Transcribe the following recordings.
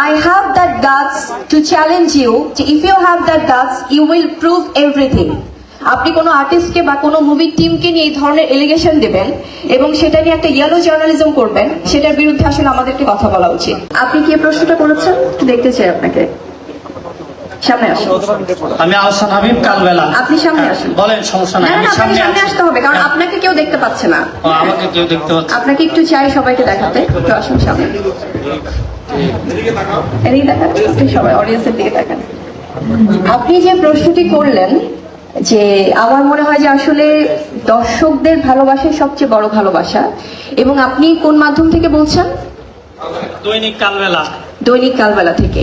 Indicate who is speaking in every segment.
Speaker 1: I have that guts to challenge you. If you have that guts, you will prove everything. আপনি কোনো আর্টিস্টকে বা কোনো মুভির টিমকে নিয়ে এই ধরনের এলিগেশন দেবেন এবং সেটা নিয়ে একটা ইয়েলো জার্নালিজম করবেন, সেটার বিরুদ্ধে আসলে আমাদেরকে কথা বলা উচিত। আপনি কি প্রশ্নটা করেছেন? দেখতে চাই আপনাকে। সামনে
Speaker 2: আমি আহসান হাবিব কালবেলা
Speaker 1: আপনি সামনে আসুন।
Speaker 2: বলেন সমস্যা নাই আমি
Speaker 1: আপনাকে
Speaker 2: সামনে
Speaker 1: সামনে আসতে হবে কারণ আপনাকে কেউ দেখতে পাচ্ছে না।
Speaker 2: আমাকে কেউ দেখতে হচ্ছে
Speaker 1: আপনাকে একটু চাই সবাইকে দেখাতে। একটু আসুন সামনে। এদিকে দেখান আপনি সবাই অডিয়েন্সের দিকে দেখান। আপনি যে প্রশ্নটি করলেন যে আমার মনে হয় যে আসলে দর্শকদের ভালোবাসাই সবচেয়ে বড় ভালোবাসা এবং আপনি কোন মাধ্যম থেকে বলছেন?
Speaker 2: দৈনিক কালবেলা।
Speaker 1: দৈনিক কালবেলা থেকে।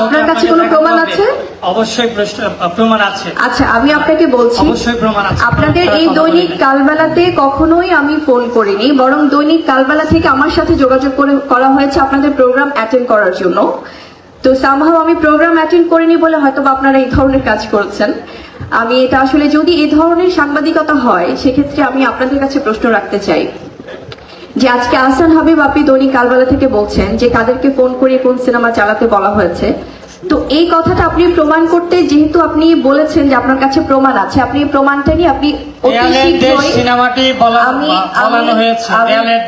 Speaker 1: আপনার কাছে কোনো প্রমাণ আছে?
Speaker 2: অবশ্যই প্রমাণ আছে।
Speaker 1: আচ্ছা আমি আপনাকে বলছি
Speaker 2: অবশ্যই প্রমাণ আছে।
Speaker 1: আপনাদের এই দৈনিক কালবেলাতে কখনোই আমি ফোন করিনি বরং দৈনিক কালবেলা থেকে আমার সাথে যোগাযোগ করে করা হয়েছে আপনাদের প্রোগ্রাম অ্যাটেন্ড করার জন্য। তো সামহাও আমি প্রোগ্রাম অ্যাটেন্ড করিনি বলে হয়তো আপনারা এই ধরনের কাজ করছেন। আমি এটা আসলে যদি এই ধরনের সাংবাদিকতা হয় সেক্ষেত্রে আমি আপনাদের কাছে প্রশ্ন রাখতে চাই। যে আজকে আহসান হাবিব আপনি দৈনিক কালবেলা থেকে বলছেন যে কাদেরকে ফোন করে কোন সিনেমা চালাতে বলা হয়েছে। তো এই কথাটা আপনি প্রমাণ করতে যেহেতু আপনি বলেছেন যে আপনার কাছে প্রমাণ আছে আপনি প্রমাণটা নিয়ে আপনি
Speaker 2: সিনেমাটি
Speaker 1: আমি-
Speaker 2: বলানো হয়েছে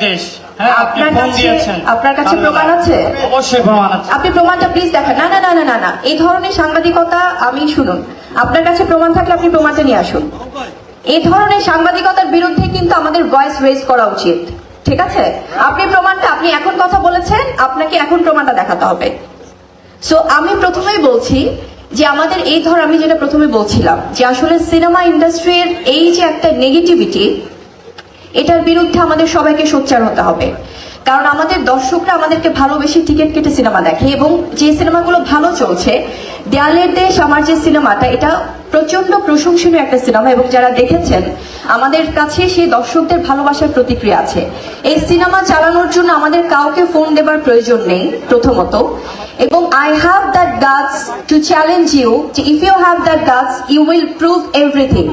Speaker 2: দেশ। হ্যাঁ
Speaker 1: আপনার কাছে- আপনার কাছে প্রমাণ আছে?
Speaker 2: অবশ্যই প্রমাণ আছে।
Speaker 1: আপনি প্রমাণটা প্লিজ দেখান। না না না না না না। এই ধরনের সাংবাদিকতা আমি শুনুন। আপনার কাছে প্রমাণ থাকলে আপনি প্রমাণটা নিয়ে আসুন। এই ধরনের সাংবাদিকতার বিরুদ্ধে কিন্তু আমাদের ভয়েস রেজ করা উচিত। ঠিক আছে? আপনি প্রমাণটা, আপনি এখন কথা বলেছেন, আপনাকে এখন প্রমাণটা দেখাতে হবে। সো আমি প্রথমেই বলছি যে আমাদের এই ধর, আমি যেটা প্রথমে বলছিলাম যে আসলে সিনেমা ইন্ডাস্ট্রির এই যে একটা নেগেটিভিটি এটার বিরুদ্ধে আমাদের সবাইকে সোচ্চার হতে হবে। কারণ আমাদের দর্শকরা আমাদেরকে ভালোবেসে টিকিট কেটে সিনেমা দেখে এবং যে সিনেমাগুলো ভালো চলছে দেয়ালের দেশ, আমার যে সিনেমাটা এটা প্রচণ্ড প্রশংসনীয় একটা সিনেমা এবং যারা দেখেছেন, আমাদের কাছে সেই দর্শকদের ভালোবাসার প্রতিক্রিয়া আছে। এই সিনেমা চালানোর জন্য আমাদের কাউকে ফোন দেবার প্রয়োজন নেই, প্রথমত। এবং I have that guts to challenge you if you have that guts you will prove everything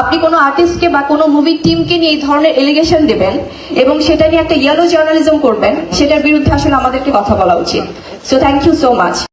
Speaker 1: আপনি কোনো আর্টিস্টকে বা কোনো মুভির টিমকে নিয়ে এই ধরনের এলিগেশন দেবেন এবং সেটা নিয়ে একটা ইয়েলো জার্নালিজম করবেন, সেটার বিরুদ্ধে আসলে আমাদেরকে কথা বলা উচিত। So thank you so much